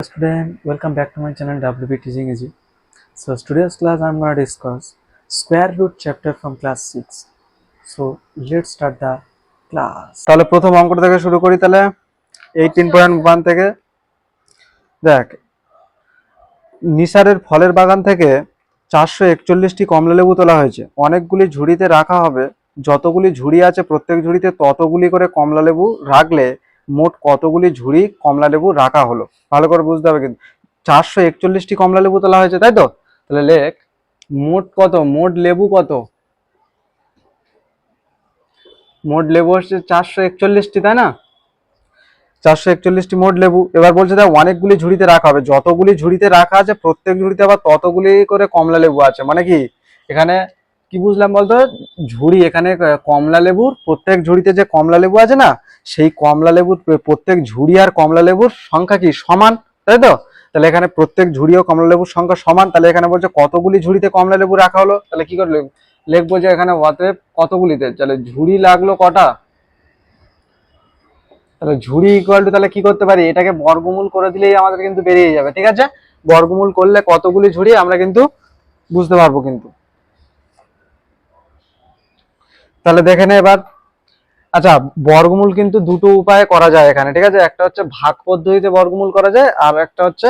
student welcome back to my channel wb teaching easy so today's class i'm going to discuss square root chapter from class 6 so let's start the class তাহলে প্রথম অঙ্কটা থেকে শুরু করি তাহলে eighteen point one থেকে দেখ নিসারের ফলের বাগান থেকে চারশো একচল্লিশটি কমলা লেবু তোলা হয়েছে অনেকগুলি ঝুড়িতে রাখা হবে যতগুলি ঝুড়ি আছে প্রত্যেক ঝুড়িতে ততগুলি করে কমলা লেবু রাখলে মোট কতগুলি ঝুড়ি কমলা লেবু রাখা হলো? ভালো করে বুঝতে হবে কিন্তু। চারশো একচল্লিশটি কমলা লেবু তোলা হয়েছে, তাই তো? তাহলে লেখ, মোট কত? মোট লেবু কত? মোট লেবু হচ্ছে চারশো একচল্লিশটি, তাই না? চারশো একচল্লিশটি মোট লেবু। এবার বলছে, দেখ, অনেকগুলি ঝুড়িতে রাখা হবে। যতগুলি ঝুড়িতে রাখা আছে, প্রত্যেক ঝুড়িতে আবার ততগুলি করে কমলা লেবু আছে। মানে কি? এখানে কি বুঝলাম বলতো? ঝুড়ি এখানে কমলা লেবুর, প্রত্যেক ঝুড়িতে যে কমলা লেবু আছে না, সেই কমলা লেবুর প্রত্যেক ঝুড়ি আর কমলা লেবুর সংখ্যা কি সমান? তাই তো? তাহলে এখানে প্রত্যেক ঝুড়ি ও কমলা লেবুর সংখ্যা সমান, তাহলে এখানে বলছে কতগুলি ঝুড়িতে কমলা লেবু রাখা হলো? তাহলে কি করে লিখ- লিখব যে এখানে অতএব কতগুলিতে? তাহলে ঝুড়ি লাগল কটা? তাহলে ঝুড়ি ইকুয়াল টু তাহলে কি করতে পারি? এটাকে বর্গমূল করে দিলেই আমাদের কিন্তু বেরিয়ে যাবে, ঠিক আছে? বর্গমূল করলে কতগুলি ঝুড়ি আমরা কিন্তু বুঝতে পারব কিন্তু। তাহলে দেখে নে এবার। আচ্ছা বর্গমূল কিন্তু দুটো উপায়ে করা যায় এখানে, ঠিক আছে? একটা হচ্ছে ভাগ পদ্ধতিতে বর্গমূল করা যায়, আর একটা হচ্ছে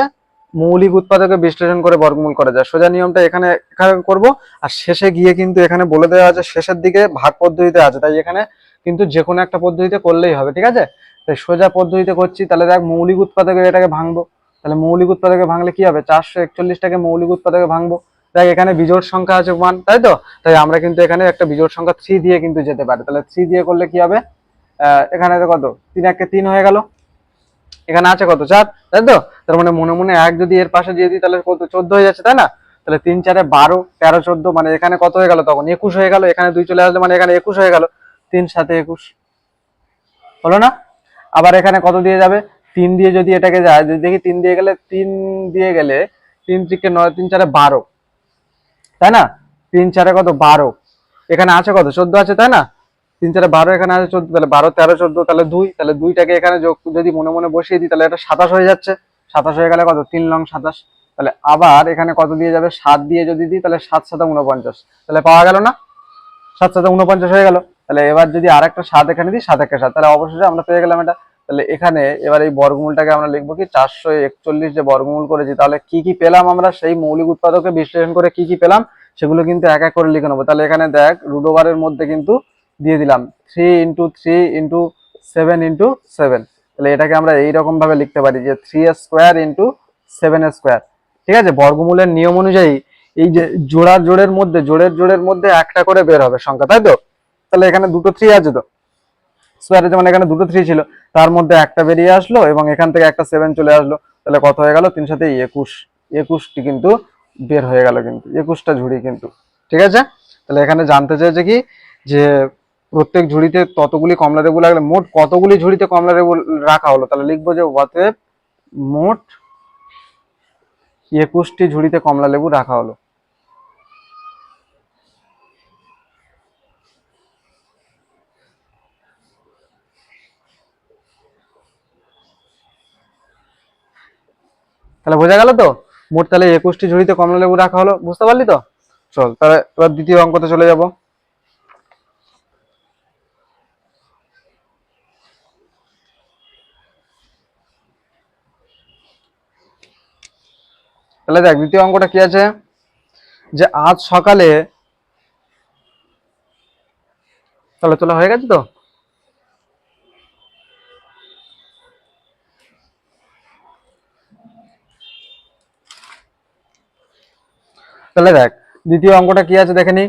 মৌলিক উৎপাদকে বিশ্লেষণ করে বর্গমূল করা যায়। সোজা নিয়মটা এখানে এখানে করব, আর শেষে গিয়ে কিন্তু এখানে বলে দেওয়া আছে, শেষের দিকে ভাগ পদ্ধতিতে আছে। তাই এখানে কিন্তু যে কোনো একটা পদ্ধতিতে করলেই হবে, ঠিক আছে? তাই সোজা পদ্ধতিতে করছি, তাহলে দেখ মৌলিক উৎপাদকে এটাকে ভাঙবো। তাহলে মৌলিক উৎপাদকে ভাঙলে কি হবে? চারশো একচল্লিশটাকে মৌলিক উৎপাদকে ভাঙবো। দেখ, এখানে বিজোড় সংখ্যা আছে ওয়ান তাই তো? তাই আমরা কিন্তু এখানে একটা বিজোড় সংখ্যা থ্রি দিয়ে কিন্তু যেতে পারি। তাহলে থ্রি দিয়ে করলে কি হবে? এখানে তো কত? তিন একে তিন হয়ে গেল। এখানে আছে কত? চার, তাই তো? তার মানে মনে মনে এক যদি এর পাশে দিয়ে দিই, তাহলে কত? চোদ্দ হয়ে যাচ্ছে, তাই না? তাহলে তিন, চারে বারো, তেরো, চোদ্দ মানে এখানে কত হয়ে গেল তখন? একুশ হয়ে গেল, এখানে দুই চলে আসলে মানে এখানে একুশ হয়ে গেল। তিন, সাথে একুশ। হলো না? আবার এখানে কত দিয়ে যাবে? তিন দিয়ে যদি এটাকে যায়, যদি দেখি তিন দিয়ে গেলে, তিন দিয়ে গেলে, তিন থেকে নয়, তিন, চারে বারো। তাই না? তিন চারে কত? বারো। এখানে আছে কত? চোদ্দ আছে, তাই না? তিন চারে বারো, এখানে আছে চোদ্দ। তাহলে বারো, তেরো, চোদ্দ, তাহলে দুই। তাহলে দুইটাকে এখানে যোগ যদি মনে মনে বসিয়ে দিই, তাহলে এটা সাতাশ হয়ে যাচ্ছে। সাতাশ হয়ে গেলে কত? তিন লং সাতাশ। তাহলে আবার এখানে কত দিয়ে যাবে? সাত দিয়ে যদি দিই, তাহলে সাত সাথে উনপঞ্চাশ। তাহলে পাওয়া গেল না? সাত সাথে উনপঞ্চাশ হয়ে গেল। তাহলে এবার যদি আর একটা সাত এখানে দিই, সাত একটা সাত। তাহলে অবশেষে আমরা পেয়ে গেলাম এটা। তাহলে এখানে এবার এই বর্গমূলটাকে আমরা লিখব কি চারশো একচল্লিশ যে বর্গমূল করেছি, তাহলে কি কি পেলাম আমরা? সেই মৌলিক উৎপাদকে বিশ্লেষণ করে কি কি পেলাম? সেগুলো কিন্তু এক এক করে লিখে নেব। তাহলে এখানে দেখ রুডোবারের মধ্যে কিন্তু দিয়ে দিলাম। Three into three into seven into seven তাহলে এটাকে আমরা এইরকম ভাবে লিখতে পারি যে three square into seven square ঠিক আছে? বর্গমূলের নিয়ম অনুযায়ী এই যে জোড়ার জোড়ের মধ্যে, জোড়ের জোড়ের মধ্যে একটা করে বের হবে সংখ্যা, তাই তো? তাহলে এখানে দুটো থ্রি আছে তো। স্কোয়ারে যেমন এখানে দুটো থ্রি ছিল, তার মধ্যে একটা বেরিয়ে আসলো এবং এখান থেকে একটা সেভেন চলে আসলো। তাহলে কত হয়ে গেল? তিন সাথে একুশ। একুশটি কিন্তু বের হয়ে গেল কিন্তু। একুশটা ঝুড়ি কিন্তু। ঠিক আছে? তাহলে এখানে জানতে চাইছে কি? যে প্রত্যেক ঝুড়িতে ততগুলি কমলা লেবু লাগলে মোট কতগুলি ঝুড়িতে কমলা লেবু রাখা হলো? তাহলে লিখব যে অতএব মোট একুশটি ঝুড়িতে কমলা লেবু রাখা হলো। তাহলে বোঝা গেল তো? মোট তাহলে একুশটি ঝুড়িতে কমলা লেবু রাখা হলো, বুঝতে পারলি তো? চল, তাহলে এবার দ্বিতীয় অঙ্কতে চলে যাব। তাহলে দেখ, দ্বিতীয় অঙ্কটা কি আছে? যে আজ সকালে, তাহলে তোলা হয়ে গেছে তো? তাহলে দেখ, দ্বিতীয় অঙ্কটা কি আছে দেখে নি?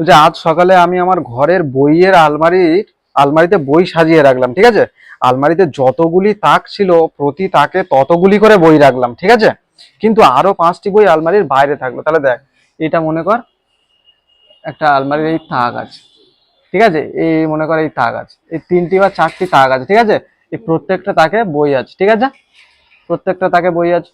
যে আজ সকালে আমি আমার ঘরের বইয়ের আলমারির আলমারিতে বই সাজিয়ে রাখলাম, ঠিক আছে? আলমারিতে যতগুলি তাক ছিল, প্রতি তাকে ততগুলি করে বই রাখলাম, ঠিক আছে? কিন্তু আরও পাঁচটি বই আলমারির বাইরে থাকল। তাহলে দেখ, এটা মনে কর, একটা আলমারির এই তাক আছে, ঠিক আছে? এই মনে কর এই তাক আছে, এই তিনটি বা চারটি তাক আছে, ঠিক আছে? এই প্রত্যেকটা তাকে বই আছে, ঠিক আছে? প্রত্যেকটা তাকে বই আছে,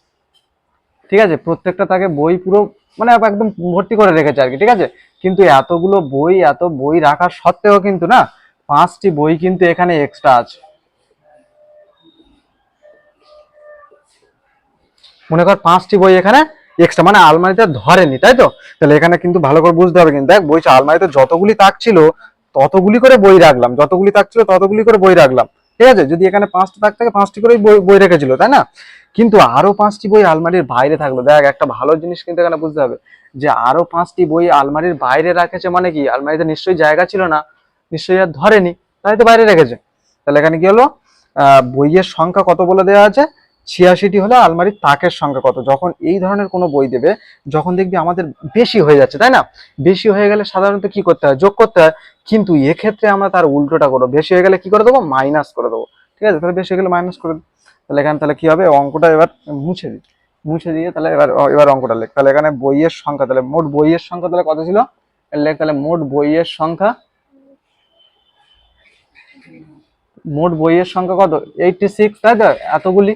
ঠিক আছে? প্রত্যেকটা তাকে বই পুরো মানে একদম ভর্তি করে রেখেছে আর কি, ঠিক আছে? কিন্তু এতগুলো বই, এত বই রাখার সত্ত্বেও কিন্তু না, পাঁচটি বই কিন্তু এখানে এক্সট্রা আছে। মনে কর পাঁচটি বই এখানে এক্সট্রা মানে আলমারিতে ধরেনি, তাই তো? তাহলে এখানে কিন্তু ভালো করে বুঝতে হবে কিন্তু, দেখ বইটা আলমারিতে যতগুলি তাক ছিল, ততগুলি করে বই রাখলাম, যতগুলি তাক ছিল, ততগুলি করে বই রাখলাম, ঠিক আছে? যদি এখানে পাঁচটা তাক থাকে, পাঁচটি করে বই বই রেখেছিল, তাই না? কিন্তু আরও পাঁচটি বই আলমারির বাইরে থাকল। দেখ, একটা ভালো জিনিস কিন্তু এখানে বুঝতে হবে, যে আরও পাঁচটি বই আলমারির বাইরে রাখেছে মানে কি? আলমারিতে নিশ্চয়ই জায়গা ছিল না, নিশ্চয়ই আর ধরেনি, তাই তো বাইরে রেখেছে। তাহলে এখানে কি হলো? বইয়ের সংখ্যা কত বলে দেওয়া আছে? ছিয়াশিটি হলো আলমারির তাকের সংখ্যা কত? যখন এই ধরনের কোনো বই দেবে, যখন দেখবি আমাদের বেশি হয়ে যাচ্ছে, তাই না? বেশি হয়ে গেলে সাধারণত কি করতে হয়? যোগ করতে হয়। কিন্তু এক্ষেত্রে আমরা তার উল্টোটা করব। বেশি হয়ে গেলে কি করে দেবো? মাইনাস করে দেবো। ঠিক আছে? তাহলে বেশি হয়ে গেলে মাইনাস করে দেবো তাহলে এখানে তাহলে কি হবে? অঙ্কটা এবার মুছে দিই। মুছে দিয়ে তাহলে এবার এবার অঙ্কটা লেখ। তাহলে এখানে বইয়ের সংখ্যা, তাহলে মোট বইয়ের সংখ্যা তাহলে কত ছিল? লেখ, তাহলে মোট বইয়ের সংখ্যা মোট বইয়ের সংখ্যা কত? এইটটি সিক্স তাই তো? এতগুলি।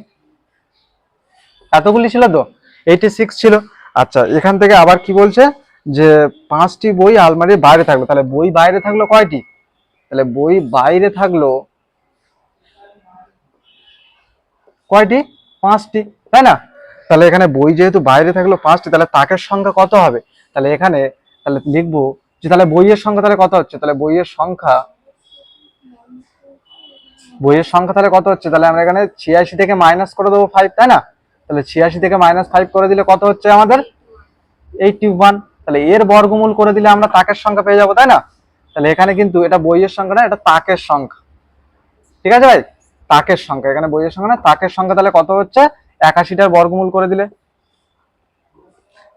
এতগুলি ছিল তো? এইটি সিক্স ছিল। আচ্ছা এখান থেকে আবার কি বলছে? যে পাঁচটি বই আলমারির বাইরে থাকল। তাহলে বই বাইরে থাকল কয়টি? তাহলে বই বাইরে থাকল কয়টি? পাঁচটি, তাই না? তাহলে এখানে বই যেহেতু বাইরে থাকল পাঁচটি, তাহলে তাকের সংখ্যা কত হবে? তাহলে এখানে, তাহলে লিখব যে তাহলে বইয়ের সংখ্যা তাহলে কত হচ্ছে? তাহলে বইয়ের সংখ্যা বইয়ের সংখ্যা তাহলে কত হচ্ছে? তাহলে আমরা এখানে ছিয়াশি থেকে মাইনাস করে দেবো ফাইভ তাই না? তাহলে ছিয়াশি থেকে মাইনাস ফাইভ করে দিলে কত হচ্ছে আমাদের? এইটটি ওয়ান তাহলে এর বর্গমূল করে দিলে আমরা তাকের সংখ্যা পেয়ে যাব, তাই না? তাহলে এখানে কিন্তু এটা বইয়ের সংখ্যা না, এটা তাকের সংখ্যা। ঠিক আছে ভাই? তাকের সংখ্যা। এখানে বইয়ের সংখ্যা না, তাকের সংখ্যা তাহলে কত হচ্ছে? একাশিটার বর্গমূল করে দিলে।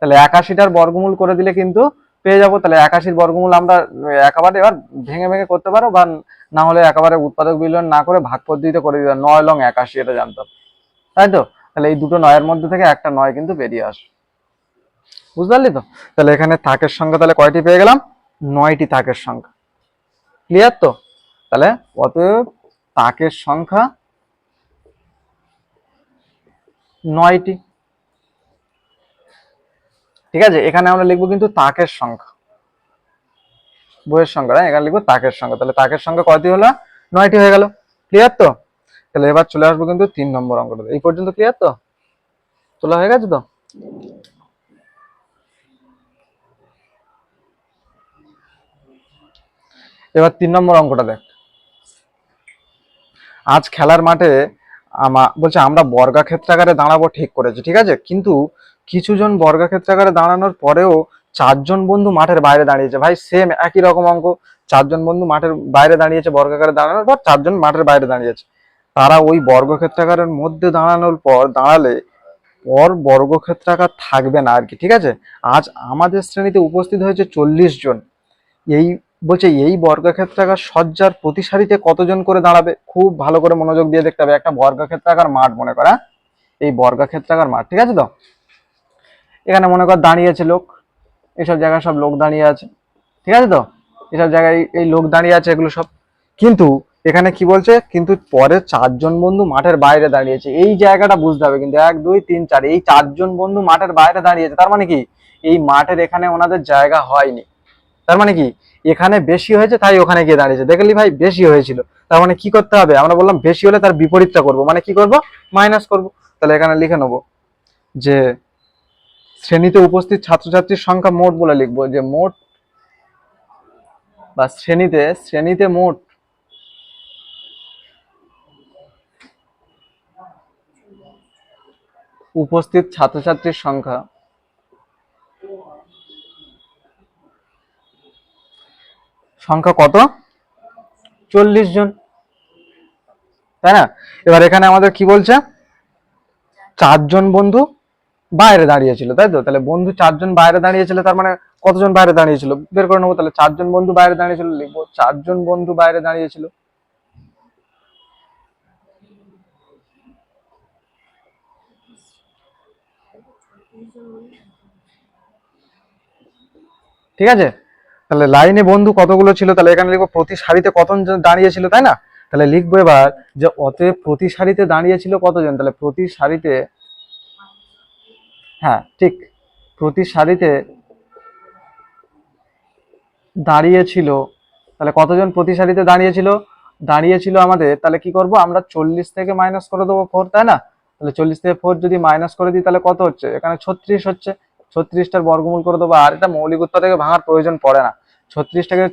তাহলে একাশিটার বর্গমূল করে দিলে কিন্তু পেয়ে যাব। তাহলে একাশির বর্গমূল আমরা একেবারে এবার ভেঙে ভেঙে করতে পারো বা না হলে একেবারে উৎপাদক বিলয়ন না করে ভাগ পদ্ধতিতে করে দিতে নয় লং একাশি এটা জানতাম তাই তো? তাহলে এই দুটো নয়ের মধ্যে থেকে একটা নয় কিন্তু বেরিয়ে আসে বুঝতে পারলি তো? তাহলে এখানে তাকের সংখ্যা তাহলে কয়টি পেয়ে গেলাম? নয়টি তাকের সংখ্যা। ক্লিয়ার তো? তাহলে অতএব তাকের সংখ্যা নয়টি। ঠিক আছে, এখানে আমরা লিখব কিন্তু তাকের সংখ্যা। বইয়ের সংখ্যা না এখানে লিখব তাকের সংখ্যা। তাহলে তাকের সংখ্যা কয়টি হলো? নয়টি হয়ে গেল। ক্লিয়ার তো? তাহলে এবার চলে আসব কিন্তু তিন নম্বর অঙ্কটা এই পর্যন্ত ক্লিয়ার তো? তোলা হয়ে গেছে তো? এবার তিন নম্বর অঙ্কটা দেখ। আজ খেলার মাঠে আমা, বলছে আমরা বর্গাক্ষেত্রাকারে দাঁড়াবো ঠিক করেছি, ঠিক আছে? কিন্তু কিছুজন বর্গাক্ষেত্রাকারে দাঁড়ানোর পরেও চারজন বন্ধু মাঠের বাইরে দাঁড়িয়েছে। ভাই সেম একই রকম অঙ্ক। চারজন বন্ধু মাঠের বাইরে দাঁড়িয়েছে বর্গাকারে দাঁড়ানোর পর চারজন মাঠের বাইরে দাঁড়িয়েছে। তারা ওই বর্গক্ষেত্রাকারের মধ্যে দাঁড়ানোর পর দাঁড়ালে পর বর্গক্ষেত্রাকার থাকবে না আর কি, ঠিক আছে? আজ আমাদের শ্রেণীতে উপস্থিত হয়েছে চল্লিশ জন। এই বলছে, এই বর্গক্ষেত্রাকার সজ্জার প্রতি সারিতে কতজন করে দাঁড়াবে? খুব ভালো করে মনোযোগ দিয়ে দেখতে হবে, একটা বর্গক্ষেত্রাকার মাঠ মনে করা এই বর্গক্ষেত্রাকার মাঠ, ঠিক আছে তো? এখানে মনে কর দাঁড়িয়েছে লোক, এসব জায়গায় সব লোক দাঁড়িয়ে আছে, ঠিক আছে তো? এসব জায়গায় এই লোক দাঁড়িয়ে আছে, এগুলো সব। কিন্তু এখানে কি বলছে? কিন্তু পরে চারজন বন্ধু মাঠের বাইরে দাঁড়িয়েছে এই জায়গাটা বুঝতে হবে কিন্তু, এক, দুই, তিন, চার, এই চারজন বন্ধু মাঠের বাইরে দাঁড়িয়েছে তার মানে কি? এই মাঠের এখানে ওনাদের জায়গা হয়নি। তার মানে কি? এখানে বেশি হয়েছে, তাই ওখানে গিয়ে দাঁড়িয়েছে। দেখলি ভাই, বেশি হয়েছিল। তার মানে কি করতে হবে? আমরা বললাম বেশি হলে তার বিপরীতটা করব। মানে কি করব? মাইনাস করব। তাহলে এখানে লিখে নেব যে শ্রেণীতে উপস্থিত ছাত্রছাত্রীর সংখ্যা মোট বলে লিখব যে মোট বা শ্রেণীতে শ্রেণীতে মোট উপস্থিত ছাত্রছাত্রীর সংখ্যা সংখ্যা কত? চল্লিশ জন। তাই না? এবার এখানে আমাদের কি বলছে? চারজন বন্ধু বাইরে দাঁড়িয়েছিল, তাই তো? তাহলে বন্ধু চারজন বাইরে দাঁড়িয়েছিল, তার মানে কতজন বাইরে দাঁড়িয়েছিল? বের করে নেব, তাহলে চারজন বন্ধু বাইরে দাঁড়িয়েছিল, লিখব চারজন বন্ধু বাইরে দাঁড়িয়েছিল। ঠিক আছে? তাহলে লাইনে বন্ধু কতগুলো ছিল? তাহলে এখানে লিখব প্রতি সারিতে কতজন দাঁড়িয়েছিল, তাই না? তাহলে লিখব এবার যে অতএব প্রতি সারিতে দাঁড়িয়েছিল কতজন? তাহলে প্রতি সারিতে হ্যাঁ ঠিক। প্রতি সারিতে দাঁড়িয়েছিল, তাহলে কতজন প্রতি সারিতে দাঁড়িয়েছিল? দাঁড়িয়েছিল আমাদের, তাহলে কি করব? আমরা চল্লিশ থেকে মাইনাস করে দেবো ফোর তাই না? তাহলে চল্লিশ থেকে ফোর যদি মাইনাস করে দিই, তাহলে কত হচ্ছে? এখানে ছত্রিশ হচ্ছে। ছত্রিশটার বর্গমূল করে দেবো, আর এটা মৌলিক উৎপাদকে ভাঙার প্রয়োজন পড়ে না। ছত্রিশটাকে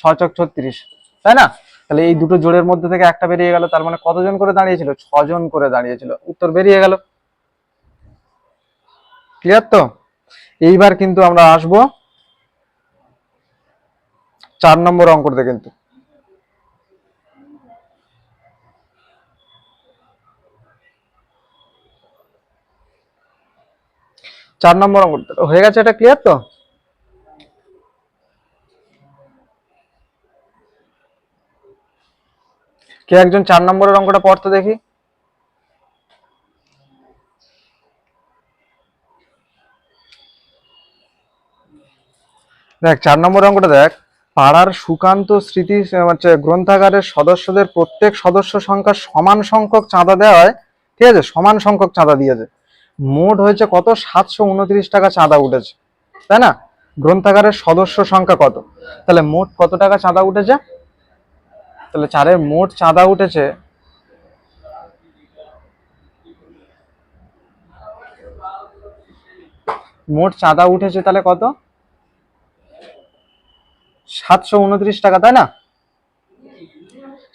ছ চক ছত্রিশ, তাই না? তাহলে এই দুটো জোড়ের মধ্যে থেকে একটা বেরিয়ে গেল, তার মানে কতজন করে দাঁড়িয়েছিল? ছজন করে দাঁড়িয়েছিল। উত্তর বেরিয়ে গেল। ক্লিয়ার তো? এইবার কিন্তু আমরা আসব চার নম্বর অঙ্কতে কিন্তু। চার নম্বর অঙ্কটা হয়ে গেছে এটা ক্লিয়ার তো? কে একজন চার নম্বরের অঙ্কটা পড়তে দেখি? দেখ, চার নম্বর অঙ্কটা দেখ। পাড়ার সুকান্ত স্মৃতি হচ্ছে গ্রন্থাগারের সদস্যদের প্রত্যেক সদস্য সংখ্যা সমান সংখ্যক চাঁদা দেওয়া হয়। ঠিক আছে? সমান সংখ্যক চাঁদা দিয়েছে। মোট হয়েছে কত? সাতশো উনত্রিশ টাকা চাঁদা উঠেছে। তাই না? গ্রন্থাগারের সদস্য সংখ্যা কত? তাহলে মোট কত টাকা চাঁদা উঠেছে? তাহলে চারের মোট চাঁদা উঠেছে মোট চাঁদা উঠেছে তাহলে কত? সাতশো উনত্রিশ টাকা, তাই না?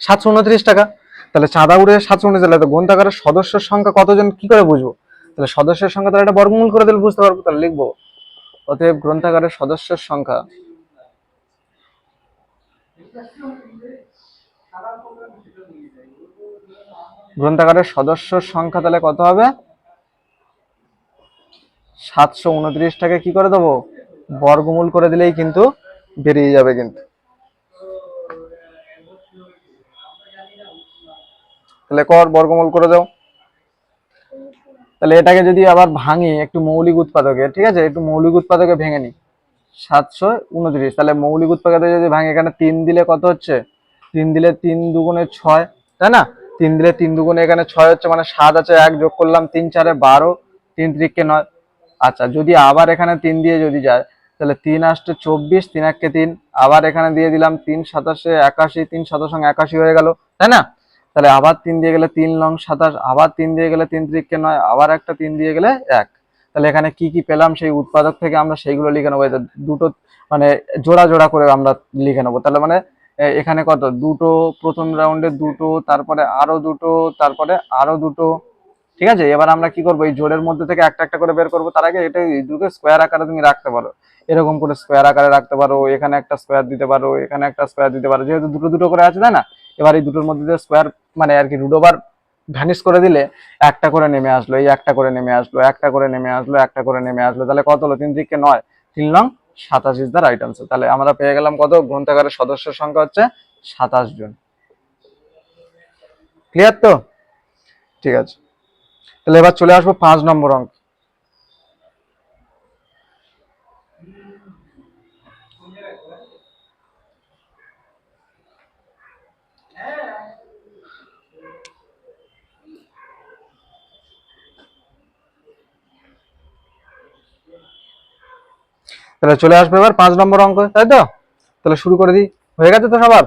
সাতশো উনত্রিশ টাকা। তাহলে চাঁদা উঠে সাতশো উনত্রিশ, তাহলে গ্রন্থাগারের সদস্য সংখ্যা কতজন? কি করে বুঝব? তাহলে সদস্যের সংখ্যা তাহলে একটা বর্গমূল করে দিলে বুঝতে পারব, তাহলে লিখব। অতএব গ্রন্থাগারের সদস্যের সংখ্যা। গ্রন্থাগারের সদস্যর সংখ্যা তাহলে কত হবে? সাতশো উনত্রিশটাকে কি করে দেবো? বর্গমূল করে দিলেই কিন্তু বেরিয়ে যাবে কিন্তু। তাহলে কর বর্গমূল করে দাও। তাহলে এটাকে যদি আবার ভাঙি একটু মৌলিক উৎপাদকে, ঠিক আছে? একটু মৌলিক উৎপাদকে ভেঙে নি সাতশো উনত্রিশ, তাহলে মৌলিক উৎপাদকে যদি ভাঙি, এখানে তিন দিলে কত হচ্ছে? তিন দিলে তিন দুগুণে ছয়, তাই না? তিন দিলে তিন দুগুণে এখানে ছয় হচ্ছে মানে সাত আছে এক, যোগ করলাম তিন চারে বারো, তিন ত্রিককে নয়। আচ্ছা যদি আবার এখানে তিন দিয়ে যদি যায়, তাহলে তিন আসতে চব্বিশ, তিন এককে তিন, আবার এখানে দিয়ে দিলাম তিন সাতাশে একাশি, তিন সাতাশ একাশি হয়ে গেল, তাই না? তাহলে আবার তিন দিয়ে গেলে তিন লং সাতাশ, আবার তিন দিয়ে গেলে তিন ত্রিককে নয়, আবার একটা তিন দিয়ে গেলে এক। তাহলে এখানে কি কি পেলাম সেই উৎপাদক থেকে আমরা সেইগুলো লিখে নেব। দুটো মানে জোড়া জোড়া করে আমরা লিখে নেব। তাহলে মানে এখানে কত? দুটো প্রথম রাউন্ডে দুটো, তারপরে আরও দুটো, তারপরে আরও দুটো। ঠিক আছে? এবার আমরা কি করব? এই জোরের মধ্যে থেকে একটা একটা করে বের করব। তার আগে এটা দুটো স্কোয়ার আকারে তুমি রাখতে পারো। এরকম করে স্কোয়ার আকারে রাখতে পারো। এখানে একটা স্কোয়ার দিতে পারো, এখানে একটা স্কোয়ার দিতে পারো। যেহেতু দুটো দুটো করে আছে, তাই না? এবার এই দুটোর মধ্যে স্কোয়ার মানে আর কি ওভার ভ্যানিশ করে দিলে একটা করে নেমে আসলো, এই একটা করে নেমে আসলো, একটা করে নেমে আসলো, একটা করে নেমে আসলো। তাহলে কত হলো? তিন দিকে নয়, তিন নং সাতাশ ইজ দ্য রাইট আনসার তাহলে আমরা পেয়ে গেলাম কত? গ্রন্থাগারের সদস্যের সংখ্যা হচ্ছে সাতাশ জন। ক্লিয়ার তো? ঠিক আছে। তাহলে এবার চলে আসব পাঁচ নম্বর অঙ্ক। তাহলে চলে আসবে এবার পাঁচ নম্বর অঙ্ক, তাই তো? তাহলে শুরু করে দিই। হয়ে গেছে তো সবার?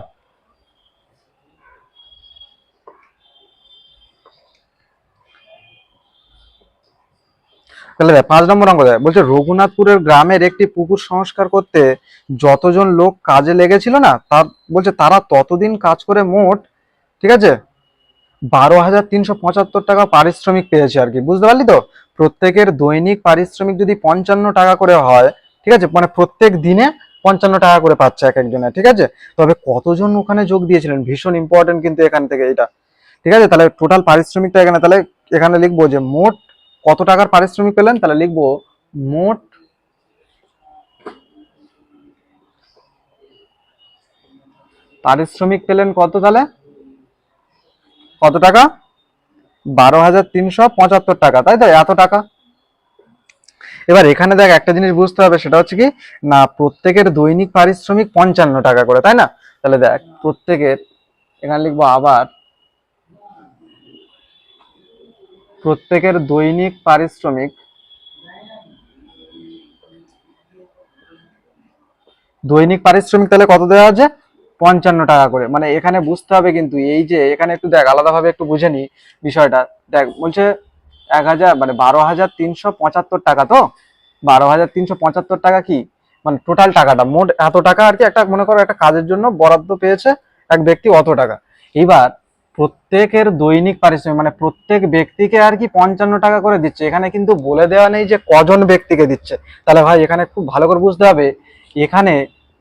তাহলে পাঁচ নম্বর অঙ্ক দেয় বলছে রঘুনাথপুরের গ্রামের একটি পুকুর সংস্কার করতে যতজন লোক কাজে লেগেছিল না তার বলছে তারা ততদিন কাজ করে মোট, ঠিক আছে? বারো হাজার তিনশো পঁচাত্তর টাকা পারিশ্রমিক পেয়েছে আর কি, বুঝতে পারলি তো? প্রত্যেকের দৈনিক পারিশ্রমিক যদি পঞ্চান্ন টাকা করে হয় ঠিক আছে? মানে প্রত্যেক দিনে পঞ্চান্ন টাকা করে পাচ্ছে এক একজনে, ঠিক আছে? তবে কতজন ওখানে যোগ দিয়েছিলেন? ভীষণ ইম্পর্টেন্ট কিন্তু এখান থেকে এটা। ঠিক আছে? তাহলে টোটাল পারিশ্রমিকটা এখানে, তাহলে এখানে লিখব যে মোট কত টাকার পারিশ্রমিক পেলেন? তাহলে লিখব মোট পারিশ্রমিক পেলেন কত তাহলে? কত টাকা? বারো হাজার তিনশো পঁচাত্তর টাকা, তাই তো? এত টাকা। এবার এখানে দেখ একটা জিনিস বুঝতে হবে, সেটা হচ্ছে কি, না প্রত্যেকের দৈনিক পারিশ্রমিক পঞ্চান্ন টাকা করে, তাই না? তাহলে দেখ, প্রত্যেকের, এখানে লিখব আবার, প্রত্যেকের দৈনিক পারিশ্রমিক দৈনিক পারিশ্রমিক তাহলে কত দেওয়া আছে পঞ্চান্ন টাকা করে। মানে এখানে বুঝতে হবে কিন্তু, এই যে এখানে একটু দেখ, আলাদাভাবে একটু বুঝে নি বিষয়টা। দেখ, বলছে এক হাজার মানে বারো হাজার তিনশো পঁচাত্তর টাকা তো? বারো হাজার তিনশো পঁচাত্তর টাকা কি? মানে টোটাল টাকাটা, মোট এত টাকা আর কি একটা, মনে করো একটা কাজের জন্য বরাদ্দ পেয়েছে এক ব্যক্তি অত টাকা। এবার প্রত্যেকের দৈনিক পারিশ্রমিক মানে প্রত্যেক ব্যক্তিকে আর কি পঞ্চান্ন টাকা করে দিচ্ছে। এখানে কিন্তু বলে দেওয়া নেই যে কজন ব্যক্তিকে দিচ্ছে। তাহলে ভাই, এখানে খুব ভালো করে বুঝতে হবে, এখানে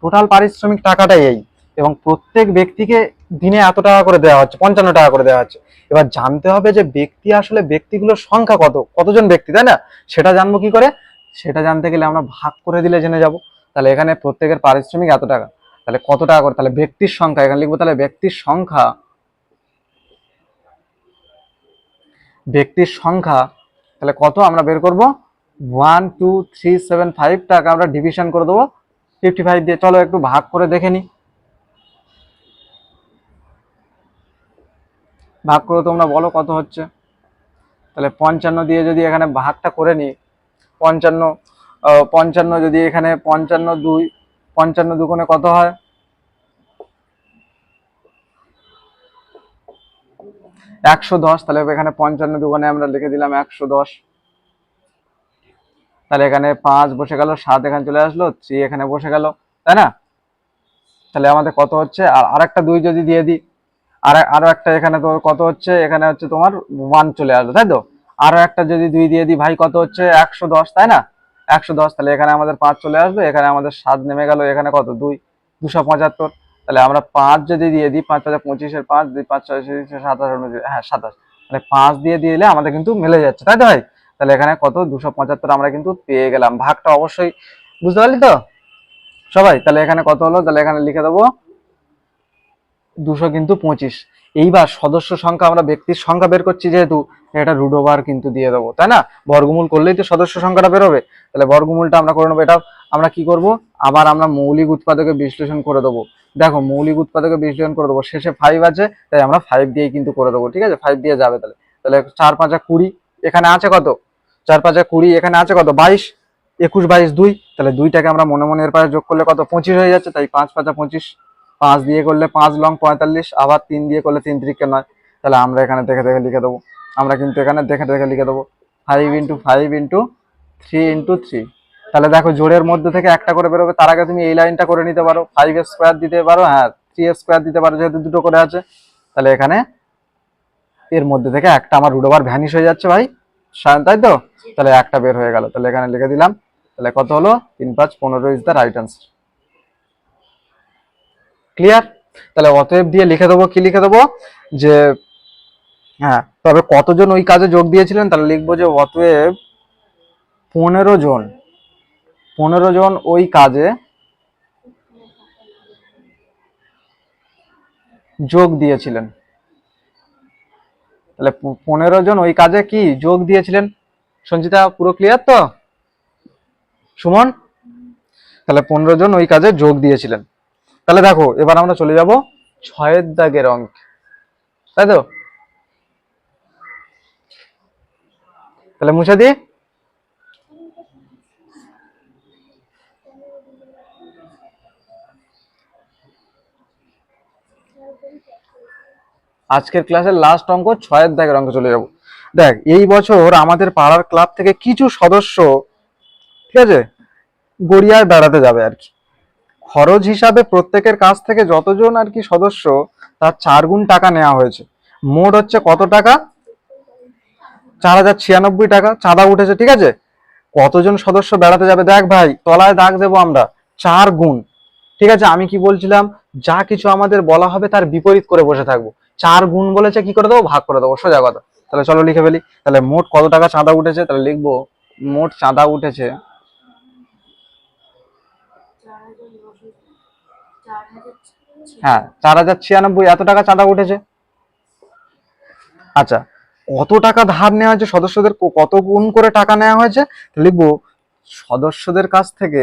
টোটাল পারিশ্রমিক টাকাটাই এই। এবং প্রত্যেক ব্যক্তিকে দিনে এত টাকা করে দেওয়া হচ্ছে, পঞ্চান্ন টাকা করে দেওয়া হচ্ছে। এবার জানতে হবে যে ব্যক্তি আসলে ব্যক্তিগুলোর সংখ্যা কত, কতজন ব্যক্তি, তাই না? সেটা জানব কি করে? সেটা জানতে গেলে আমরা ভাগ করে দিলে জেনে যাব। তাহলে এখানে প্রত্যেকের পারিশ্রমিক এত টাকা। তাহলে কত টাকা করে? তাহলে ব্যক্তির সংখ্যা, এখানে লিখব তাহলে ব্যক্তির সংখ্যা ব্যক্তির সংখ্যা, তাহলে কত আমরা বের করব? One, two, three, seven, five টাকা আমরা ডিভিশন করে দেবো। ফিফটি ফাইভ দিয়ে, চলো একটু ভাগ করে দেখে নি। ভাগ করে তোমরা বলো কত হচ্ছে? তাহলে পঞ্চান্ন দিয়ে যদি এখানে ভাগটা করে নিই, পঞ্চান্ন পঞ্চান্ন যদি এখানে পঞ্চান্ন দুই, পঞ্চান্ন দুগুণে কত হয়? একশো দশ, তাহলে এখানে পঞ্চান্ন দুগুণে আমরা লিখে দিলাম একশো দশ। তাহলে এখানে পাঁচ বসে গেল, সাত এখানে চলে আসলো, থ্রি এখানে বসে গেল, তাই না? তাহলে আমাদের কত হচ্ছে? আর আরেকটা দুই যদি দিয়ে দিই আর আরও একটা এখানে তো কত হচ্ছে? এখানে হচ্ছে তোমার ওয়ান চলে আসলো তাই তো? আরও একটা যদি দুই দিয়ে দিই ভাই কত হচ্ছে? একশো দশ তাই না? একশো দশ তাহলে এখানে আমাদের পাঁচ চলে আসবে। এখানে আমাদের সাত নেমে গেল এখানে কত? দুই দুশো পঁচাত্তর। তাহলে আমরা পাঁচ যদি দিয়ে দিই পাঁচ হাজার পঁচিশের পাঁচ দুই পাঁচ ছয় সাতাশ উনত্রিশ, হ্যাঁ সাতাশ। মানে পাঁচ দিয়ে দিলে আমাদের কিন্তু মিলে যাচ্ছে তাই তো ভাই? তাহলে এখানে কত? দুশো পঁচাত্তর আমরা কিন্তু পেয়ে গেলাম। ভাগটা অবশ্যই বুঝতে পারলি তো? সবাই তাহলে এখানে কত হলো? তাহলে এখানে লিখে দেবো দুশো কিন্তু পঁচিশ। এইবার সদস্য সংখ্যা, আমরা ব্যক্তির সংখ্যা বের করছি যেহেতু, এটা রুট ওভার কিন্তু দিয়ে দেবো, তাই না? বর্গমূল করলেই তো সদস্য সংখ্যাটা বেরোবে। তাহলে বর্গমূলটা আমরা করে নেব, এটা আমরা কি করব? আবার আমরা মৌলিক উৎপাদকে বিশ্লেষণ করে দেবো। দেখো, মৌলিক উৎপাদকে বিশ্লেষণ করে দেবো, শেষে ফাইভ আছে, তাই আমরা ফাইভ দিয়েই কিন্তু করে দেবো, ঠিক আছে? ফাইভ দিয়ে যাবে তাহলে। তাহলে চার পাঁচা কুড়ি, এখানে আছে কত? চার পাঁচা কুড়ি, এখানে আছে কত? বাইশ, একুশ, বাইশ, দুই। তাহলে দুইটাকে আমরা মনে মনে এর পাশে যোগ করলে কত? পঁচিশ হয়ে যাচ্ছে, তাই পাঁচ পাঁচা পঁচিশ। পাঁচ দিয়ে করলে পাঁচ লং পঁয়তাল্লিশ, আবার তিন দিয়ে করলে তিন তিরিকে নয়। তাহলে আমরা এখানে দেখে দেখে লিখে দেবো। আমরা কিন্তু এখানে দেখে দেখে লিখে দেবো। Five into five into three into three তাহলে দেখো জোরের মধ্যে থেকে একটা করে বেরোবে। তার আগে তুমি এই লাইনটা করে নিতে পারো। ফাইভ স্কোয়ার দিতে পারো হ্যাঁ থ্রি স্কোয়ার দিতে পারো যেহেতু দুটো করে আছে। তাহলে এখানে এর মধ্যে থেকে একটা আমার রুট ওভার ভ্যানিশ হয়ে যাচ্ছে ভাই। তাই তো? তাহলে একটা বের হয়ে গেল। তাহলে এখানে লিখে দিলাম। তাহলে কত হলো? তিন পাঁচ, পনেরো is the right answer clear তাহলে অতএব দিয়ে লিখে দেবো, কি লিখে দেবো? যে হ্যাঁ তবে কতজন ওই কাজে যোগ দিয়েছিলেন? তাহলে লিখব যে অতএব পনেরো জন পনেরো জন ওই কাজে যোগ দিয়েছিলেন। তাহলে পনেরো জন ওই কাজে কি যোগ দিয়েছিলেন? সঞ্চিতা পুরো ক্লিয়ার তো? সুমন? তাহলে পনেরো জন ওই কাজে যোগ দিয়েছিলেন। তাহলে দেখো, এবার আমরা চলে যাব ছয়ের দাগের অঙ্ক। তাই তো? তাহলে মুছে দি। আজকের ক্লাসের লাস্ট অঙ্ক, ছয়ের দাগের অঙ্ক চলে যাব। দেখ, এই বছর আমাদের পাড়ার ক্লাব থেকে কিছু সদস্য, ঠিক আছে, গড়িয়ায় বেড়াতে যাবে আর কি। খরচ হিসাবে প্রত্যেকের কাছ থেকে যতজন আর কি সদস্য, তার চার গুণ টাকা নেওয়া হয়েছে। মোট হচ্ছে কত টাকা? চার হাজার ছিয়ানব্বই টাকা। চাঁদা উঠেছে, ঠিক আছে? কতজন সদস্য বেড়াতে যাবে? দেখ ভাই, তলায় দাগ দেবো আমরা। চার গুণ। ঠিক আছে, আমি কি বলছিলাম? যা কিছু আমাদের বলা হবে তার বিপরীত করে বসে থাকব। চার গুণ বলেছে, কি করে দেবো? ভাগ করে দেবো। সোজা কথা। তাহলে চলো লিখে ফেলি। তাহলে মোট কত টাকা চাঁদা উঠেছে? তাহলে লিখব, মোট চাঁদা উঠেছে হ্যাঁ চার হাজার ছিয়ানব্বই, এত টাকা চাঁদা উঠেছে। আচ্ছা কত টাকা ধার নেওয়া হয়েছে? সদস্যদের কত গুণ করে টাকা নেওয়া হয়েছে? লিখব, সদস্যদের কাছ থেকে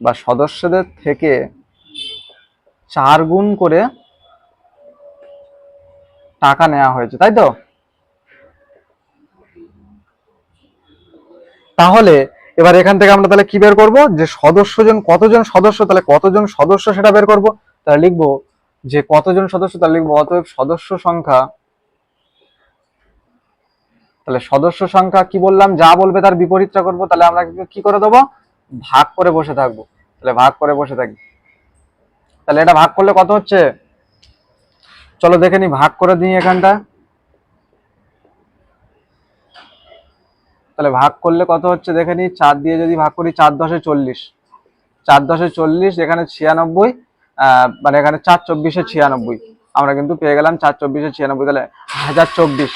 বা সদস্যদের থেকে চার গুণ করে টাকা নেওয়া হয়েছে, তাই তো? তাহলে এবার এখান থেকে আমরা তাহলে কি বের করব? যে সদস্যজন, কতজন সদস্য, তাহলে কতজন সদস্য সেটা বের করব? তাহলে লিখব যে কতজন সদস্য, তাহলে লিখব অতএব সদস্য সংখ্যা, তাহলে সদস্য সংখ্যা কি বললাম? যা বলবে তার বিপরীতটা করব, তাহলে আমরা কি- করে দেবো? ভাগ করে বসে থাকব। তাহলে ভাগ করে বসে থাকি। তাহলে এটা ভাগ করলে কত হচ্ছে? চলো দেখে নি, ভাগ করে দিই এখানটা। তাহলে ভাগ করলে কত হচ্ছে? দেখে নি, চার দিয়ে যদি ভাগ করি, চার দশে চল্লিশ। চার দশে চল্লিশ, এখানে ছিয়ানব্বই মানে এখানে চার চব্বিশে ছিয়ানব্বই। আমরা কিন্তু পেয়ে গেলাম চার চব্বিশে ছিয়ানব্বই, তাহলে হাজার চব্বিশ।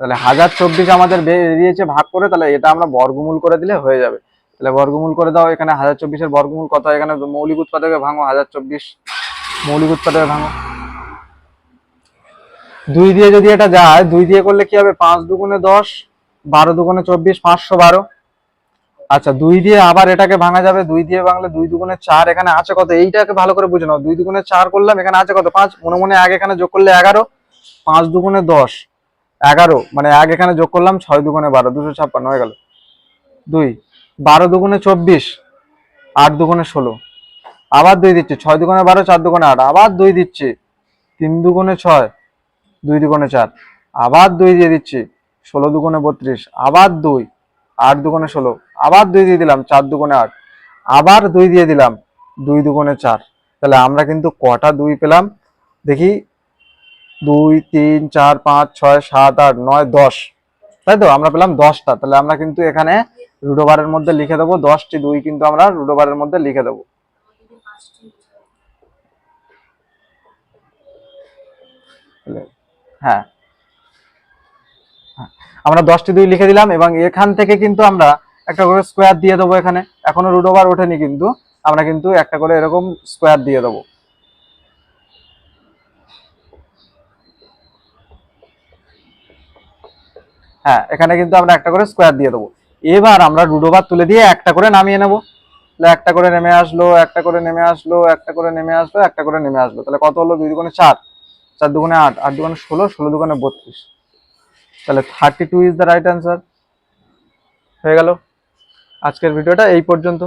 তাহলে হাজার চব্বিশ আমাদের বেরিয়েছে ভাগ করে, তাহলে এটা আমরা বর্গমূল করে দিলে হয়ে যাবে। তাহলে বর্গমূল করে দাও, এখানে হাজার চব্বিশের বর্গমূল কত? এখানে মৌলিক উৎপাদকে ভাঙো, হাজার চব্বিশ। মৌলিক উৎপাদকে ভাঙো। দুই দিয়ে যদি এটা যায়, দুই দিয়ে করলে কি হবে? পাঁচ দুগুণে দশ। বারো দুগুণে চব্বিশ, পাঁচশো বারো। আচ্ছা দুই দিয়ে আবার এটাকে ভাঙা যাবে, দুই দিয়ে ভাঙলে দুই দুগুণে চার, এখানে আছে কত? এইটাকে ভালো করে বুঝে নাও। দুই দুগুণে চার করলাম, এখানে আছে কত? পাঁচ। মনে মনে এক এখানে যোগ করলে এগারো, পাঁচ দুগুণে দশ, এগারো মানে এক এখানে যোগ করলাম, ছয় দুগুণে বারো, দুশো ছাপ্পান্ন হয়ে গেল। দুই, বারো দুগুণে চব্বিশ, আট দুগুণে ষোলো, আবার দুই দিচ্ছে, ছয় দুগুণে বারো, চার দুগুণে আট, আবার দুই দিচ্ছে, তিন দুগুণে ছয়, দুই দুগুণে চার, আবার দুই দিয়ে দিচ্ছি ষোলো দুগুণে বত্রিশ, আবার দুই, আট দুগুণে ষোলো, আবার দুই দিয়ে দিলাম, চার দুগুণে আট, আবার দুই দিয়ে দিলাম, দুই দুগুণে চার। তাহলে আমরা কিন্তু কটা দুই পেলাম? দেখি, দুই, তিন, চার, পাঁচ, ছয়, সাত, আট, নয়, দশ। তাই তো? আমরা পেলাম দশটা। তাহলে আমরা কিন্তু এখানে রুডোবারের মধ্যে লিখে দেবো, দশটি দুই কিন্তু আমরা রুডোবারের মধ্যে লিখে দেবো। হ্যাঁ। আমরা দশটি দুই লিখে দিলাম এবং এখান থেকে কিন্তু আমরা একটা করে স্কোয়ার দিয়ে দেবো এখানে। এখনও রুট ওভার ওঠেনি কিন্তু, আমরা কিন্তু একটা করে এরকম স্কোয়ার দিয়ে দেবো। হ্যাঁ এখানে কিন্তু আমরা একটা করে স্কোয়ার দিয়ে দেবো। এবার আমরা রুট ওভার তুলে দিয়ে একটা করে নামিয়ে নেব। তাহলে একটা করে নেমে আসলো, একটা করে নেমে আসলো, একটা করে নেমে আসলো, একটা করে নেমে আসলো। তাহলে কত হলো? দুই দুগুণে চার। চার দুগুণে আট আট দুগুণে ষোলো ষোলো দুগুণে বত্রিশ। তাহলে thirty two is the right answer হয়ে গেল। আজকের ভিডিওটা এই পর্যন্ত।